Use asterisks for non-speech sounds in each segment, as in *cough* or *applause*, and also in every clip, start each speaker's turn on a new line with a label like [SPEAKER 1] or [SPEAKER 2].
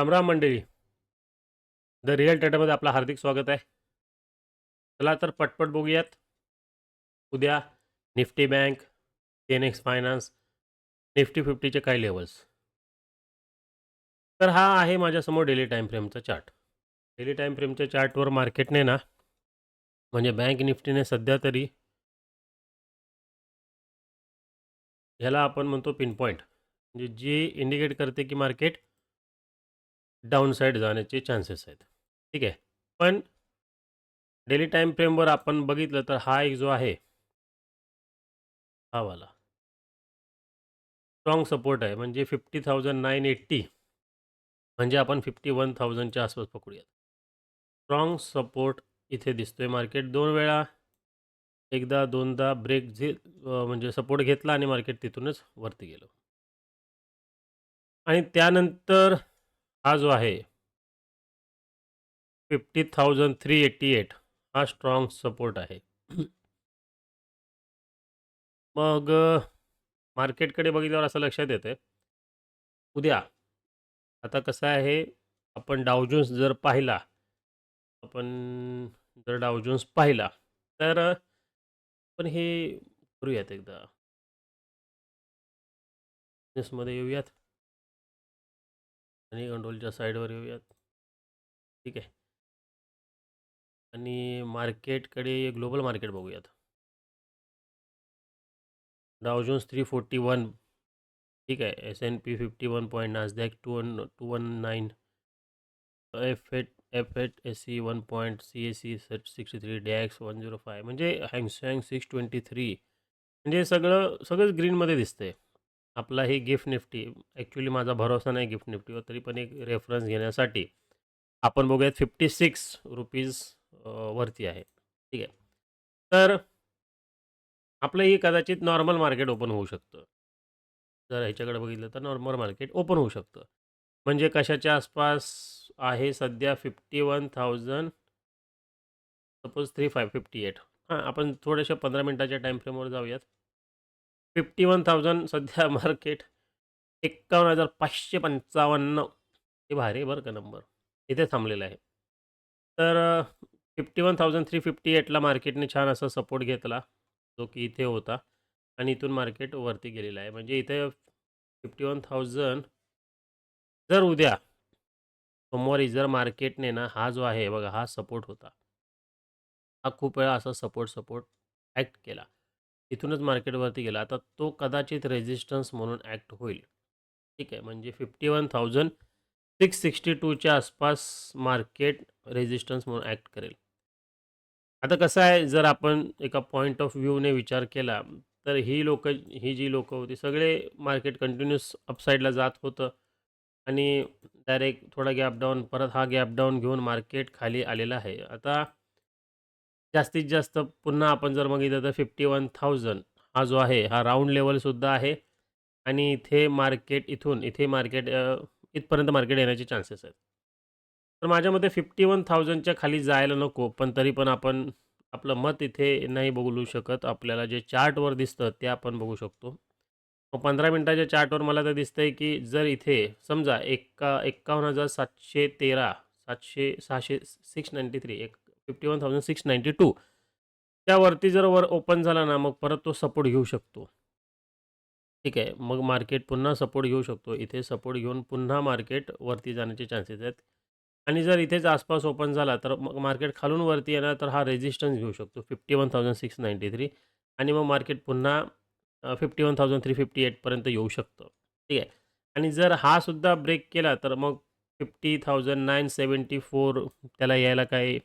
[SPEAKER 1] रामराम मंडळी. The real टाटामध्ये आपलं हार्दिक स्वागत आहे. चला तर पटपट बघूयात. उद्या Nifty bank N X finance Nifty फिफ्टीचे काही लेवल्स तर हा आहे माझ्यासमोर डेली टाईम फ्रेमचा चार्ट डेली टाईम फ्रेमच्या चार्टवर मार्केटने ना म्हणजे बँक निफ्टीने सध्या तरी ह्याला आपण म्हणतो पिन पॉईंट म्हणजे जी इंडिकेट करते की मार्केट डाऊन साईड जाण्याचे चान्सेस आहेत. ठीक आहे? पण डेली टाईम फ्रेमवर आपण बघितलं तर हा एक जो आहे हा वाला. स्ट्रॉंग सपोर्ट आहे. म्हणजे फिफ्टी थाउजंड नाईन एट्टी म्हणजे आपण फिफ्टी वन थाउजंडच्या आसपास पकडूयात. स्ट्रॉंग सपोर्ट इथे दिसतोय मार्केट दोन वेळा एकदा दोनदा ब्रेक जे म्हणजे सपोर्ट घेतला आणि मार्केट तिथूनच वरती गेलो. आणि त्यानंतर हा जो आहे fifty thousand three eighty eight हा स्ट्रॉंग सपोर्ट आहे. मग मार्केटकडे बघितल्यावर असं लक्षात येतं उद्या आता कसं आहे आपण डावजोन्स जर पाहिला आपण जर डावजोन्स पाहिला तर आपण पण हे करूयात एकदा. मध्ये येऊयात. आणि कंट्रोलच्या साईडवर येऊयात. ठीक आहे. आणि मार्केटकडे ग्लोबल मार्केट बघूयात. Dow Jones three forty one. ठीक आहे. S N P fifty one point Nasdaq two one two one nine. F eight F eight S C one point C S C set sixty three DAX one zero five. म्हणजे Hang Seng six twenty three. म्हणजे सगळं सगळंच ग्रीनमध्ये दिसतं आहे आपला हे gift Nifty. Actually माझा भरोसा नाही गिफ्ट निफ्टीवर तरी पण एक रेफरन्स घेण्यासाठी आपण बघूयात फिफ्टी सिक्स रुपीज वरती आहे. ठीक आहे. तर आपलं हे कदाचित नॉर्मल मार्केट ओपन होऊ शकतं. जर ह्याच्याकडे बघितलं तर नॉर्मल मार्केट ओपन होऊ शकतं. म्हणजे कशाच्या आसपास आहे सध्या fifty one thousand suppose three five fifty eight. हां आपण थोड्याशा पंधरा मिनटाच्या टाईम फ्रेमवर जाऊयात. फिफ्टी वन थाउजंड सध्या *laughs* मार्केट एक्कावन्न हजार पाचशे पंचावन्न. हे भारी बरं का नंबर इथे थांबलेला आहे. तर fifty one thousand three fifty एटला मार्केटने छान असा सपोर्ट घेतला जो की इथे होता. आणि इथून मार्केट वरती गेलेला आहे. म्हणजे इथे फिफ्टी वन थाउजंड जर उद्या सोमवारी जर मार्केटने ना हा जो आहे बघा हा सपोर्ट होता. हा खूप वेळा असा सपोर्ट सपोर्ट ॲक्ट केला. इथूनच मार्केटवरती गेला. आता तो कदाचित रेजिस्टन्स म्हणून ॲक्ट होईल. ठीक आहे. म्हणजे fifty one thousand six sixty टूच्या आसपास मार्केट रेझिस्टन्स म्हणून ॲक्ट करेल. आता कसं आहे जर आपण एका पॉईंट ऑफ व्ह्यूने विचार केला तर ही लोक ही जी लोकं होती सगळे मार्केट कंटिन्युअस अपसाईडला जात होतं. आणि डायरेक्ट थोडा गॅप डाऊन परत हा गॅप डाऊन घेऊन मार्केट खाली आलेला आहे. आता जास्तीत जास्त पुन्हा आपण जर बघितलं तर फिफ्टी वन थाउजंड हा जो आहे हा राऊंड लेवलसुद्धा आहे. आणि इथे मार्केट इथून इथे मार्केट इथपर्यंत मार्केट येण्याचे चान्सेस आहेत. तर माझ्या मते फिफ्टी वन थाउजंडच्या खाली जायला नको पण तरी पण आपण आपलं मत इथे नाही बघू शकत. आपल्याला जे चार्टवर दिसतं ते आपण बघू शकतो. मग पंधरा मिनटाच्या चार्टवर मला तर दिसतं आहे की जर इथे समजा एक्का एक्कावन्न हजार सातशे तेरा सातशे सहाशे सिक्स नाईंटी थ्री एक fifty one thousand six ninety two त्यावरती जर वर ओपन झाला ना मग परत तो सपोर्ट घेऊ शकतो. ठीक आहे मग मार्केट पुन्हा सपोर्ट घेऊ शकतो. इथे सपोर्ट घेऊन पुन्हा मार्केट वरती जाण्याचे चान्सेस आहेत. आणि जर इथेच आसपास ओपन झाला तर मग मार्केट खालून वरती येणार तर हा रेजिस्टन्स घेऊ शकतो fifty one thousand six ninety three आणि मग मार्केट पुन्हा fifty one thousand three fifty एटपर्यंत येऊ शकतं. ठीक आहे. आणि जर हा सुद्धा ब्रेक केला तर मग fifty thousand nine seventy four त्याला यायला काही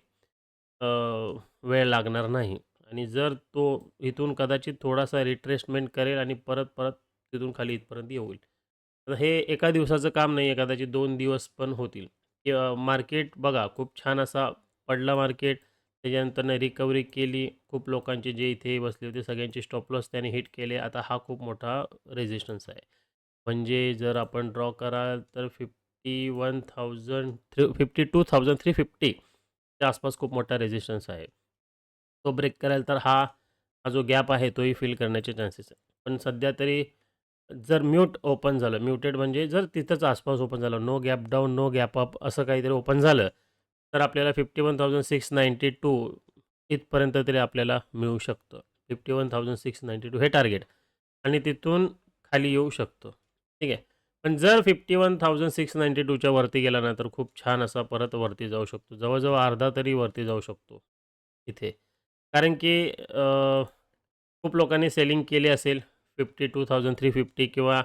[SPEAKER 1] वेळ लागणार नाही आणि जर तो इथून कदाचित थोडासा रिट्रेसमेंट करेल आणि परत-परत तिथून खाली इथपर्यंत होईल. हे एका दिवसाचं काम नाही आहे, कदाचित दोन दिवस पण होतील. मार्केट बघा खूप छान असा पडला मार्केट, त्याच्यानंतरनं रिकव्हरी केली. खूप लोकांचे जे इथे बसले होते सगळ्यांचे स्टॉप लॉस त्याने हिट केले. आता हा खूप मोठा रेझिस्टन्स आहे. म्हणजे जर आपण ड्रॉ कराल तर 51,3 52,350 च्या आसपास खूप मोठा रेझिस्टन्स आहे. तो ब्रेक करेल तर हा हा जो गॅप आहे तोही फिल करण्याचे चान्सेस आहे पण सध्या तरी जर म्यूट ओपन झालं म्युटेड म्हणजे जर तिथंच आसपास ओपन झालं no gap down no gap up असं काहीतरी ओपन झालं तर आपल्याला fifty one thousand six ninety two इथपर्यंत तरी आपल्याला मिळू शकतं. Fifty one thousand six ninety two हे टार्गेट आणि तिथून खाली येऊ शकतो. ठीक आहे? पण जर fifty one thousand six ninety टूच्या वरती गेला ना तर खूप छान असा परत वरती जाऊ शकतो. जवळजवळ अर्धा तरी वरती जाऊ शकतो इथे. कारण की खूप लोकांनी सेलिंग केली असेल fifty two thousand three fifty किंवा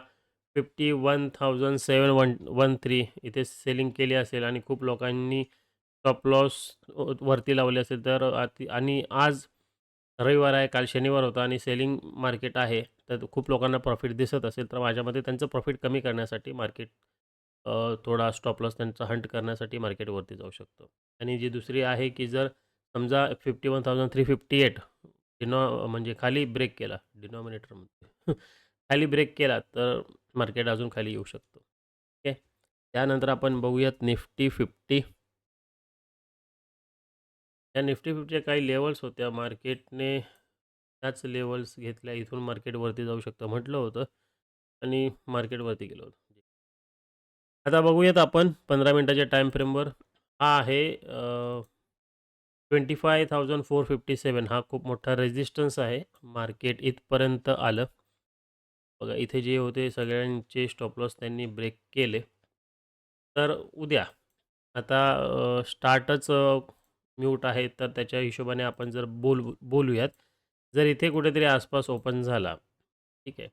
[SPEAKER 1] fifty one thousand seven one one three इथे सेलिंग केली असेल आणि खूप लोकांनी स्टॉप लॉस वरती लावले असेल तर आती आणि आज रविवार आहे काल शनिवार होता आणि सेलिंग मार्केट आहे तर खूप लोकांना प्रॉफिट दिसत असेल तर माझ्यामध्ये त्यांचं प्रॉफिट कमी करण्यासाठी मार्केट थोडा स्टॉपलॉस त्यांचा हंट करण्यासाठी मार्केटवरती जाऊ शकतो. आणि जी दुसरी आहे की जर समजा fifty one thousand three fifty eight डिनॉ म्हणजे खाली ब्रेक केला डिनॉमिनेटरमध्ये *laughs* खाली ब्रेक केला तर मार्केट अजून खाली येऊ शकतो. ओके त्यानंतर आपण बघूयात निफ्टी फिफ्टी या निफ्टी फिफ्टीच्या काही लेवल्स होत्या. मार्केटने त्याच लेवल्स घेतल्या. इथून मार्केटवरती जाऊ शकतं म्हटलं होतं आणि मार्केटवरती गेलो होतं. आता बघूयात आपण पंधरा मिनटाच्या टाईम फ्रेमवर हा आहे twenty five thousand four fifty seven हा खूप मोठा रेजिस्टन्स आहे. मार्केट इथपर्यंत आलं. बघा इथे जे होते सगळ्यांचे स्टॉपलॉस त्यांनी ब्रेक केले. तर उद्या आता स्टार्टच म्यूट आहे तर त्याच्या हिशोबाने आपण जर बोल बोलूयात. जर इथे कुठेतरी आसपास ओपन झाला ठीक आहे.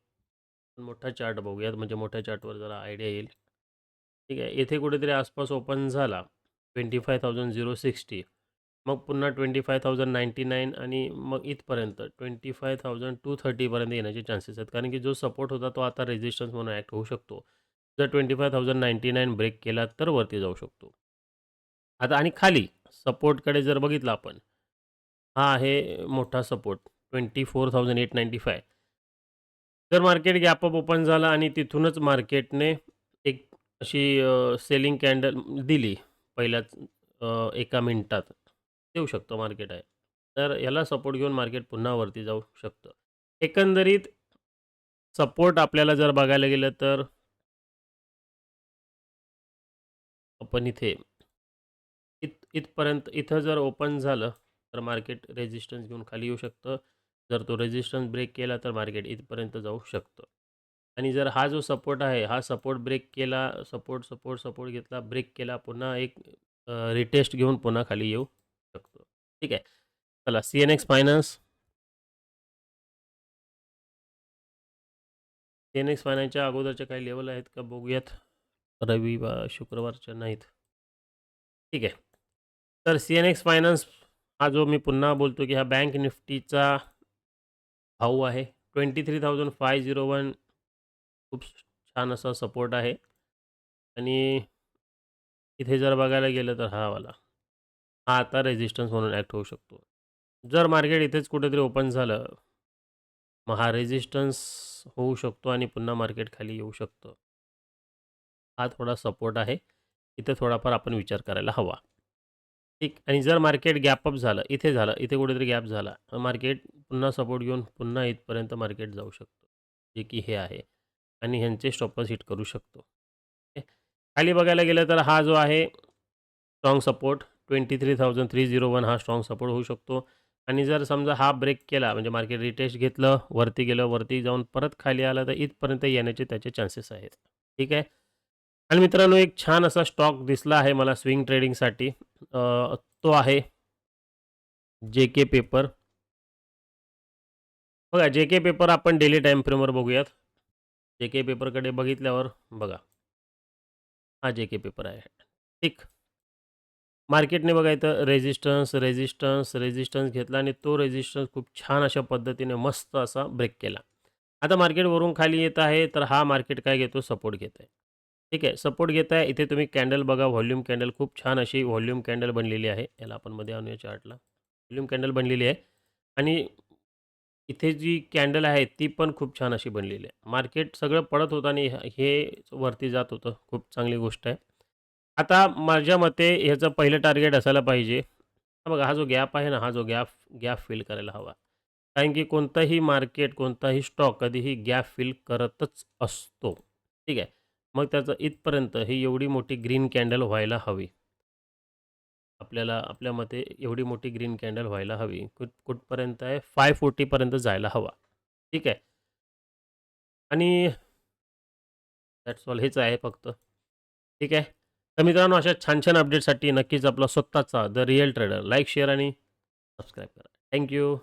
[SPEAKER 1] मोठा चार्ट बघूयात म्हणजे मोठ्या चार्टवर जरा आयडिया येईल. ठीक आहे येथे कुठेतरी आसपास ओपन झाला twenty five thousand zero sixty. मग पुन्हा twenty five thousand ninety nine आणि मग इथपर्यंत ट्वेंटी फाय थाउजंड टू थर्टीपर्यंत येण्याचे चान्सेस आहेत. कारण की जो सपोर्ट होता तो आता रेजिस्टन्स म्हणून ॲक्ट होऊ शकतो. जर twenty five thousand ninety nine break केला तर वरती जाऊ शकतो. आता आणि खाली सपोर्टकडे जर बघितलं आपण हा आहे मोठा support twenty four thousand eight ninety five. जर मार्केट गॅपअप ओपन झाला आणि तिथूनच मार्केटने एक अशी सेलिंग कॅन्डल दिली पहिल्याच एका मिनटात देऊ शकतो मार्केट आहे. तर याला सपोर्ट घेऊन मार्केट पुन्हा वरती जाऊ शकतं. एकंदरीत सपोर्ट आपल्याला जर बघायला गेलं तर आपण इथे इथपर्यंत इथं जर ओपन झालं तर मार्केट रेजिस्टन्स घेऊन खाली येऊ शकतं. जर तो रेजिस्टन्स ब्रेक केला तर मार्केट इथपर्यंत जाऊ शकतं. आणि जर हा जो सपोर्ट आहे हा सपोर्ट ब्रेक केला सपोर्ट सपोर्ट सपोर्ट घेतला ब्रेक केला पुन्हा एक रिटेस्ट घेऊन पुन्हा खाली येऊ शकतो. ठीक आहे? चला C N X finance C N X फायनान्सच्या अगोदरच्या काही लेवल आहेत का बघूयात. रविवार शुक्रवारच्या नाहीत. ठीक आहे? तर सी एन एक्स फायनान्स हा जो मी पुन्हा बोलतो की हा बँक निफ्टीचा भाऊ आहे. Twenty three thousand five zero one खूप छान असा सपोर्ट आहे. आणि इथे जर बघायला गेलं तर हा वाला. हा आता रेजिस्टन्स म्हणून ॲक्ट होऊ शकतो. जर मार्केट इथेच कुठेतरी ओपन झालं मग हा रेजिस्टन्स होऊ शकतो आणि पुन्हा मार्केट खाली येऊ शकतं. हा थोडा सपोर्ट आहे. इथे थोडाफार आपण विचार करायला हवा. ठीक आणि जर मार्केट गॅपअप झालं इथे झालं इथे कुठेतरी गॅप झाला मार्केट पुन्हा सपोर्ट घेऊन पुन्हा इथपर्यंत मार्केट जाऊ शकतो. जे की हे आहे. आणि ह्यांचे स्टॉपर्स हिट करू शकतो. खाली बघायला गेलं तर हा जो आहे strong support twenty three thousand three zero one हा स्ट्रॉंग सपोर्ट होऊ शकतो. आणि जर समजा हा ब्रेक केला म्हणजे मार्केट रिटेस्ट घेतलं वरती गेलं वरती जाऊन परत खाली आलं तर इथपर्यंत येण्याचे त्याचे चान्सेस आहेत. ठीक आहे? आणि मित्रांनो एक छान असा स्टॉक दिसला आहे मला स्विंग ट्रेडिंगसाठी तो आहे जे के पेपर बघा जे के पेपर आपण डेली टाईम फ्रेमवर बघूयात. जे के पेपरकडे बघितल्यावर बघा. हा जे के पेपर आहे. ठीक मार्केटने बघा इथं रेजिस्टन्स रेजिस्टन्स रेजिस्टन्स घेतला आणि तो रेजिस्टन्स खूप छान अशा पद्धतीने मस्त असा ब्रेक केला. आता मार्केट वरून खाली येत आहे तर हा मार्केट काय घेतो? सपोर्ट घेत आहे. ठीक आहे. सपोर्ट घेत आहे इथे तुम्ही कॅन्डल बघा. व्हॉल्यूम कॅन्डल खूप छान अशी व्हॉल्यूम कॅन्डल बनलेली आहे. याला आपण मध्ये आणूया चार्टला. व्हॉल्यूम कॅन्डल बनलेली आहे. आणि इथे जी कॅन्डल आहे ती पण खूप छान अशी बनलेली आहे. मार्केट सगळं पडत होतं आणि हे वरती जात होतं. खूप चांगली गोष्ट आहे. आता माझ्या मते ह्याचं पहिलं टार्गेट असायला पाहिजे. बघा हा जो गॅप आहे ना हा जो गॅप गॅप फिल करायला हवा. कारण की कोणताही मार्केट कोणताही स्टॉक कधीही गॅप फिल करतच असतो. ठीक आहे. मग त्याचं इथपर्यंत ही एवढी मोठी ग्रीन कॅन्डल व्हायला हवी. आपल्याला आपल्या मते एवढी मोठी ग्रीन कॅन्डल व्हायला हवी. कुठ कुठपर्यंत आहे? फाय फोर्टीपर्यंत जायला हवा. ठीक आहे? आणि दॅट्स ऑल हेच आहे फक्त. ठीक आहे? तर मित्रांनो अशा छान छान अपडेटसाठी नक्कीच आपला स्वतःचा the real trader like share आणि सबस्क्राईब करा. Thank you